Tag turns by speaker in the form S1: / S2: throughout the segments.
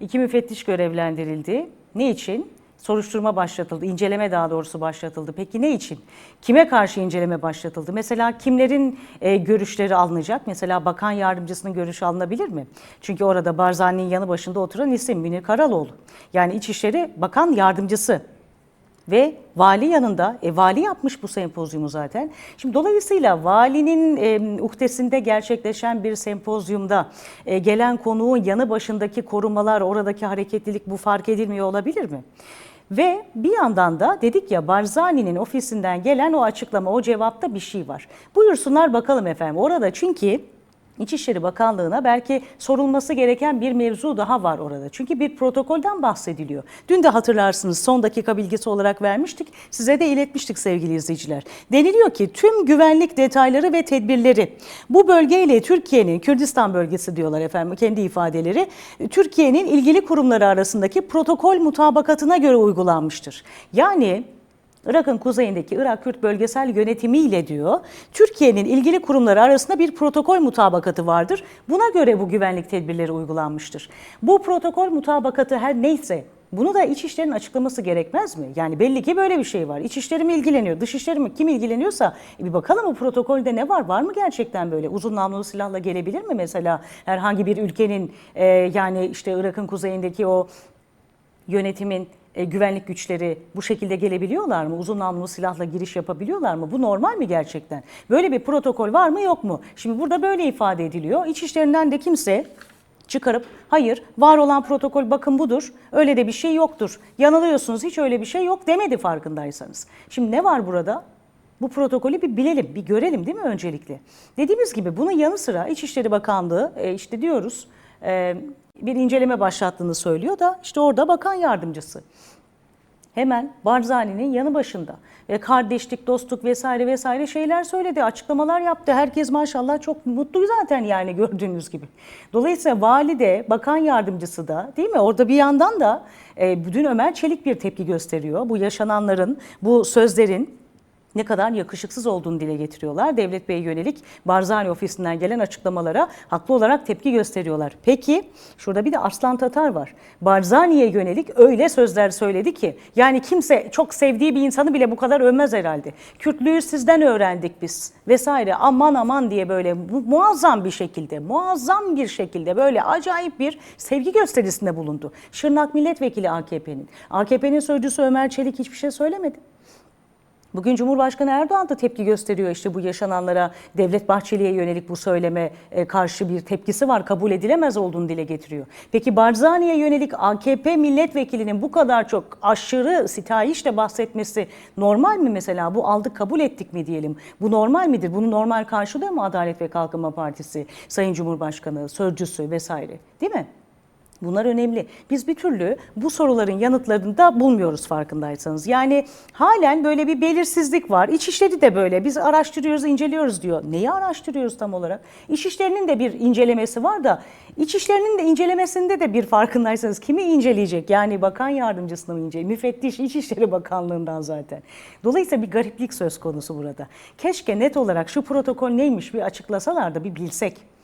S1: İki müfettiş görevlendirildi. Ne için? Soruşturma başlatıldı, inceleme daha doğrusu başlatıldı. Peki ne için? Kime karşı inceleme başlatıldı? Mesela kimlerin e, görüşleri alınacak? Mesela bakan yardımcısının görüşü alınabilir mi? Çünkü orada Barzani'nin yanı başında oturan isim Münir Karaloğlu. Yani İçişleri Bakan Yardımcısı ve vali yanında, e, vali yapmış bu sempozyumu zaten. Şimdi dolayısıyla valinin e, uhdesinde gerçekleşen bir sempozyumda e, gelen konuğun yanı başındaki korumalar, oradaki hareketlilik bu fark edilmiyor olabilir mi? Ve bir yandan da dedik ya Barzani'nin ofisinden gelen o açıklama, o cevapta bir şey var. Buyursunlar bakalım efendim. Orada çünkü İçişleri Bakanlığı'na belki sorulması gereken bir mevzu daha var orada. Çünkü bir protokolden bahsediliyor. Dün de hatırlarsınız son dakika bilgisi olarak vermiştik. Size de iletmiştik sevgili izleyiciler. Deniliyor ki tüm güvenlik detayları ve tedbirleri bu bölgeyle Türkiye'nin Kürdistan bölgesi diyorlar efendim kendi ifadeleri. Türkiye'nin ilgili kurumları arasındaki protokol mutabakatına göre uygulanmıştır. Yani Irak'ın kuzeyindeki Irak Kürt Bölgesel Yönetimi ile diyor, Türkiye'nin ilgili kurumları arasında bir protokol mutabakatı vardır. Buna göre bu güvenlik tedbirleri uygulanmıştır. Bu protokol mutabakatı her neyse bunu da İçişleri'nin açıklaması gerekmez mi? Yani belli ki böyle bir şey var. İçişleri mi ilgileniyor, Dışişleri mi kim ilgileniyorsa e bir bakalım o protokolde ne var? Var mı gerçekten böyle? Uzun namlulu silahla gelebilir mi mesela herhangi bir ülkenin e, yani işte Irak'ın kuzeyindeki o yönetimin e, güvenlik güçleri bu şekilde gelebiliyorlar mı? Uzun namlulu silahla giriş yapabiliyorlar mı? Bu normal mi gerçekten? Böyle bir protokol var mı yok mu? Şimdi burada böyle ifade ediliyor. İçişlerinden de kimse çıkarıp hayır var olan protokol bakın budur öyle de bir şey yoktur. Yanılıyorsunuz hiç öyle bir şey yok demedi farkındaysanız. Şimdi ne var burada? Bu protokolü bir bilelim, bir görelim değil mi öncelikle? Dediğimiz gibi bunun yanı sıra İçişleri Bakanlığı e, işte diyoruz e, bir inceleme başlattığını söylüyor da işte orada bakan yardımcısı. Hemen Barzani'nin yanı başında ve kardeşlik, dostluk vesaire vesaire şeyler söyledi, açıklamalar yaptı. Herkes maşallah çok mutlu zaten yani gördüğünüz gibi. Dolayısıyla vali de, bakan yardımcısı da değil mi? Orada bir yandan da e, dün Ömer Çelik bir tepki gösteriyor. Bu yaşananların, bu sözlerin ne kadar yakışıksız olduğunu dile getiriyorlar. Devlet Bey'e yönelik Barzani ofisinden gelen açıklamalara haklı olarak tepki gösteriyorlar. Peki şurada bir de Arslan Tatar var. Barzani'ye yönelik öyle sözler söyledi ki yani kimse çok sevdiği bir insanı bile bu kadar övmez herhalde. Kürtlüğü sizden öğrendik biz vesaire aman aman diye böyle mu- muazzam bir şekilde muazzam bir şekilde böyle acayip bir sevgi gösterisinde bulundu. Şırnak Milletvekili AKP'nin. AKP'nin sözcüsü Ömer Çelik hiçbir şey söylemedi. Bugün Cumhurbaşkanı Erdoğan da tepki gösteriyor işte bu yaşananlara Devlet Bahçeli'ye yönelik bu söyleme e, karşı bir tepkisi var. Kabul edilemez olduğunu dile getiriyor. Peki Barzani'ye yönelik AKP milletvekilinin bu kadar çok aşırı sitayişle bahsetmesi normal mi mesela? Bu aldık kabul ettik mi diyelim? Bu normal midir? Bunu normal karşılıyor mu Adalet ve Kalkınma Partisi, Sayın Cumhurbaşkanı, sözcüsü vesaire değil mi? Bunlar önemli. Biz bir türlü bu soruların yanıtlarını da bulmuyoruz farkındaysanız. Yani halen böyle bir belirsizlik var. İçişleri de böyle. Biz araştırıyoruz, inceliyoruz diyor. Neyi araştırıyoruz tam olarak? İçişlerinin de bir incelemesi var da İçişlerinin de incelemesinde de bir farkındaysanız kimi inceleyecek? Yani bakan yardımcısını mı inceleyecek? Müfettiş İçişleri Bakanlığı'ndan zaten. Dolayısıyla bir gariplik söz konusu burada. Keşke net olarak şu protokol neymiş bir açıklasalar da bir bilsek.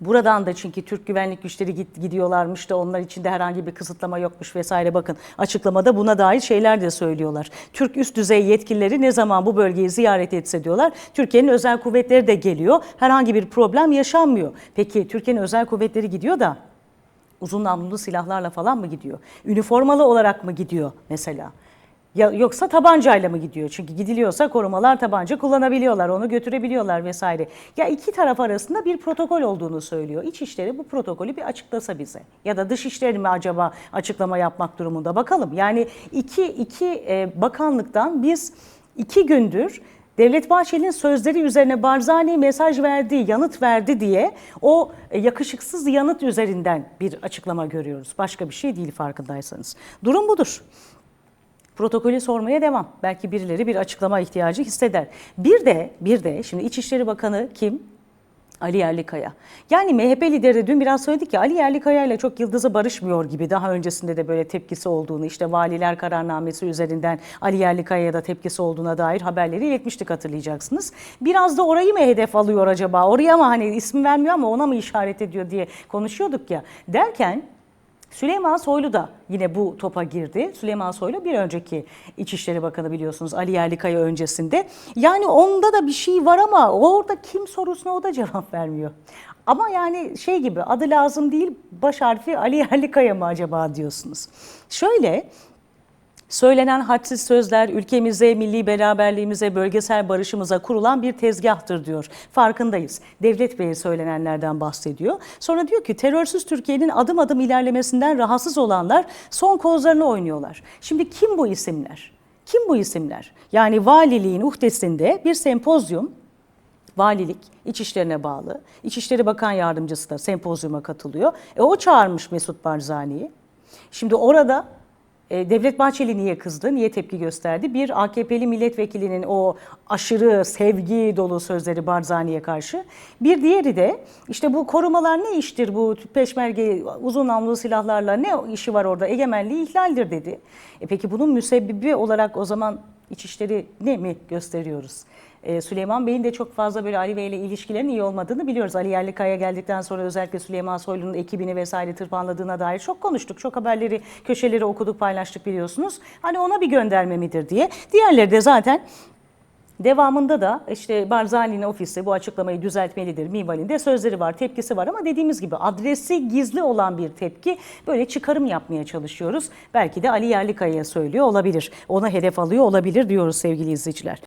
S1: Buradan da çünkü Türk güvenlik güçleri git, gidiyorlarmış da onlar için de herhangi bir kısıtlama yokmuş vesaire. Bakın açıklamada buna dair şeyler de söylüyorlar. Türk üst düzey yetkilileri ne zaman bu bölgeyi ziyaret etse diyorlar. Türkiye'nin özel kuvvetleri de geliyor. Herhangi bir problem yaşanmıyor. Peki Türkiye'nin özel kuvvetleri gidiyor da uzun namlulu silahlarla falan mı gidiyor? Üniformalı olarak mı gidiyor mesela? Ya yoksa tabancayla mı gidiyor? Çünkü gidiliyorsa korumalar tabanca kullanabiliyorlar, onu götürebiliyorlar vesaire. Ya iki taraf arasında bir protokol olduğunu söylüyor. İçişleri bu protokolü bir açıklasa bize. Ya da Dışişleri mi acaba açıklama yapmak durumunda? Bakalım. Yani iki, iki e, bakanlıktan biz iki gündür Devlet Bahçeli'nin sözleri üzerine Barzani mesaj verdi, yanıt verdi diye o e, yakışıksız yanıt üzerinden bir açıklama görüyoruz. Başka bir şey değil farkındaysanız. Durum budur. Protokolü sormaya devam. Belki birileri bir açıklama ihtiyacı hisseder. Bir de bir de şimdi İçişleri Bakanı kim? Ali Yerlikaya. Yani MHP lideri dün biraz söyledik ya Ali Yerlikaya ile çok yıldızı barışmıyor gibi. Daha öncesinde de böyle tepkisi olduğunu işte valiler kararnamesi üzerinden Ali Yerlikaya'ya da tepkisi olduğuna dair haberleri iletmiştik hatırlayacaksınız. Biraz da orayı mı hedef alıyor acaba? Oraya mı hani ismi vermiyor ama ona mı işaret ediyor diye konuşuyorduk ya. Derken Süleyman Soylu da yine bu topa girdi. Süleyman Soylu bir önceki İçişleri Bakanı biliyorsunuz Ali Yerlikaya öncesinde. Yani onda da bir şey var ama orada kim sorusuna o da cevap vermiyor. Ama yani şey gibi adı lazım değil baş harfi Ali Yerlikaya mı acaba diyorsunuz. Şöyle Söylenen hadsiz sözler ülkemize, milli beraberliğimize, bölgesel barışımıza kurulan bir tezgahtır diyor. Farkındayız. Devlet Bey'e söylenenlerden bahsediyor. Sonra diyor ki terörsüz Türkiye'nin adım adım ilerlemesinden rahatsız olanlar son kozlarını oynuyorlar. Şimdi kim bu isimler? Kim bu isimler? Yani valiliğin uhdesinde bir sempozyum Valilik İçişlerine bağlı. İçişleri Bakan Yardımcısı da sempozyuma katılıyor. E, o çağırmış Mesut Barzani'yi. Şimdi orada Devlet Bahçeli niye kızdı, niye tepki gösterdi? Bir AKP'li milletvekilinin o aşırı sevgi dolu sözleri Barzani'ye karşı. Bir diğeri de işte bu korumalar ne iştir bu peşmerge uzun namlulu silahlarla ne işi var orada egemenliği ihlaldir dedi. E peki bunun müsebbibi olarak o zaman İçişleri ne mi gösteriyoruz? Ee, Süleyman Bey'in de çok fazla böyle Ali Bey ile ilişkilerin iyi olmadığını biliyoruz. Ali Yerlikaya geldikten sonra özellikle Süleyman Soylu'nun ekibini vesaire tırpanladığına dair çok konuştuk. Çok haberleri, köşeleri okuduk, paylaştık biliyorsunuz. Hani ona bir gönderme midir diye. Diğerleri de zaten Devamında da işte Barzani'nin ofisi bu açıklamayı düzeltmelidir. Mivalinde sözleri var, tepkisi var ama dediğimiz gibi adresi gizli olan bir tepki. Böyle çıkarım yapmaya çalışıyoruz. Belki de Ali Yerlikaya'ya söylüyor olabilir. Ona hedef alıyor olabilir diyoruz sevgili izleyiciler.